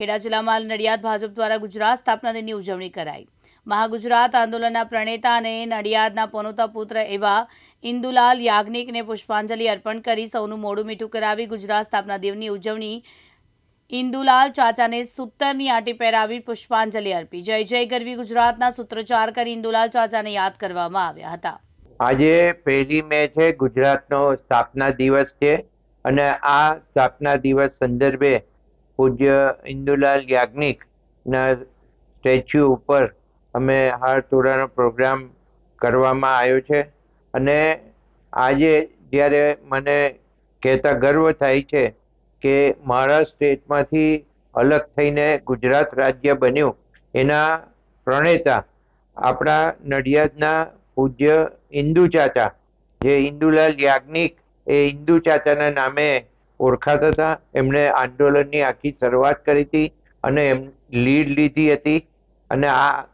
ખેડા જિલ્લામાં નડિયાદ ભાજપ દ્વારા ગુજરાત સ્થાપના દિનની ઉજવણી કરાઈ. મહાગુજરાત આંદોલનના પ્રણેતા અને નડિયાદના પોનોતા પુત્ર એવા ઇન્દુલાલ યાજ્ઞિકને પુષ્પાંજલિ અર્પણ કરી સૌનું મોડું મીઠું કરાવી ગુજરાત સ્થાપના દિવની ઉજવણી ઇન્દુલાલ ચાચાને સૂતરની આંટી પહેરાવી પુષ્પાંજલિ અર્પી. જય જય ગરવી ગુજરાતના સૂત્રોચ્ચાર કરી ઇન્દુલાલ ચાચાને યાદ કરવામાં આવ્યા હતા. આજે પહેલી મે છે ગુજરાતનો સ્થાપના દિવસ છે અને આ સ્થાપના દિવસ સંદર્ભે પૂજ્ય ઇન્દુલાલ યાજ્ઞિકના સ્ટેચ્યુ ઉપર અમે હાર તોડાનો પ્રોગ્રામ કરવામાં આવ્યો છે. અને આજે જ્યારે મને કહેતા ગર્વ થાય છે કે મારા સ્ટેટમાંથી અલગ થઈને ગુજરાત રાજ્ય બન્યું, એના પ્રણેતા આપણા નડિયાદના પૂજ્ય ઇન્દુ ચાચા, જે ઇન્દુલાલ યાજ્ઞિક એ ઇન્દુ ચાચાના નામે ઓળખાતા હતા. એમણે આંદોલનની આખી શરૂઆત કરી હતી અને એમ લીડ લીધી હતી. અને આ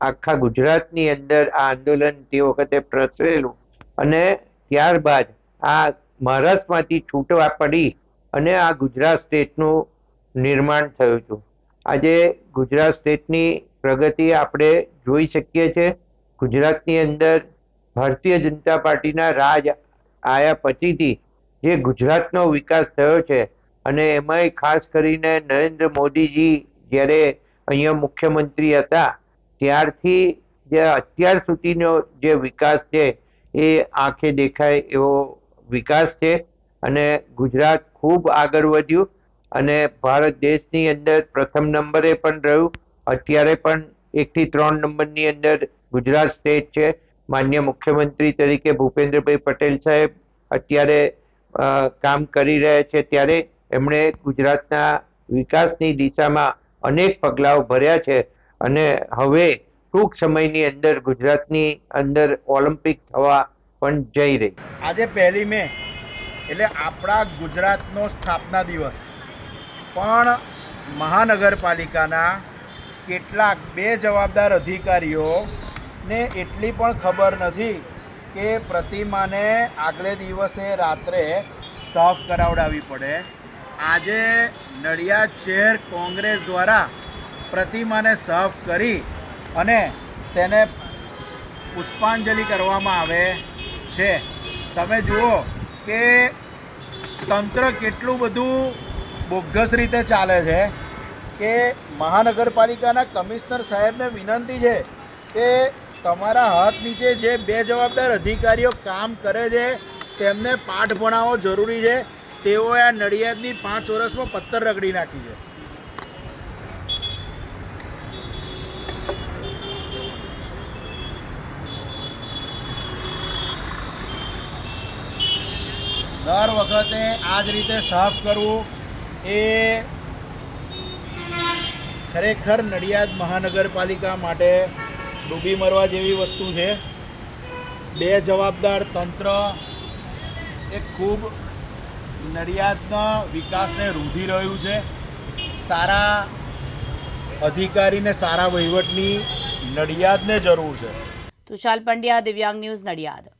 આખા ગુજરાતની અંદર આ આંદોલન તે વખતે પ્રસરેલું. અને ત્યારબાદ આ મહારાષ્ટ્રમાંથી છૂટવા પડી અને આ ગુજરાત સ્ટેટનું નિર્માણ થયું હતું. આજે ગુજરાત સ્ટેટની પ્રગતિ આપણે જોઈ શકીએ છીએ. ગુજરાતની અંદર ભારતીય જનતા પાર્ટીના રાજ આયા પછીથી જે ગુજરાતનો વિકાસ થયો છે અને એમાંય ખાસ કરીને નરેન્દ્ર મોદીજી જ્યારે અહીંયા મુખ્યમંત્રી હતા, ત્યારથી જે અત્યાર સુધીનો જે વિકાસ છે એ આંખે દેખાય એવો વિકાસ છે અને ગુજરાત ખૂબ આગળ વધ્યું અને ભારત દેશની અંદર પ્રથમ નંબરે પણ રહ્યું, અત્યારે પણ એકથી ત્રણ નંબરની અંદર ગુજરાત સ્ટેટ છે. માન્ય મુખ્યમંત્રી તરીકે ભૂપેન્દ્રભાઈ પટેલ સાહેબ અત્યારે કામ કરી રહ્યા છે, ત્યારે એમણે ગુજરાતના વિકાસની દિશામાં અનેક પગલાઓ ભર્યા છે અને હવે ટૂંક સમયની અંદર ગુજરાતની અંદર ઓલિમ્પિક થવા પણ જઈ રહી. આજે પહેલી મે, એટલે આપણા ગુજરાતનો સ્થાપના દિવસ. પણ મહાનગરપાલિકાના કેટલાક બે જવાબદાર અધિકારીઓને એટલી પણ ખબર નથી કે પ્રતિમાને આગલે દિવસે રાત્રે સાફ કરાવડાવી પડે. આજે નડિયાદ શહેર કોંગ્રેસ દ્વારા પ્રતિમાને સાફ કરી અને તેને પુષ્પાંજલિ કરવામાં આવે છે. તમે જુઓ કે તંત્ર કેટલું બધું બોગસ રીતે ચાલે છે કે મહાનગરપાલિકાના કમિશનર સાહેબને વિનંતી છે કે તમારા હાથ નીચે જે બે જવાબદાર અધિકારીઓ કામ કરે છે, તેમને પાઠ ભણાવવો જરૂરી છે. તેઓએ આ નડિયાદની પાંચ વર્ષમાં પથ્થર રગડી નાખી છે. દર વખતે આ જ રીતે સાફ કરવું એ ખરેખર નડિયાદ મહાનગરપાલિકા માટે ડૂબી મરવા જેવી વસ્તુ છે. બે જવાબદાર તંત્ર એ ખૂબ નડિયાદના વિકાસને રૂધી રહ્યું છે. સારા અધિકારીને, સારા વહીવટની નડિયાદને જરૂર છે. તુષાલ પંડ્યા, દિવ્યાંગ ન્યૂઝ નડિયાદ.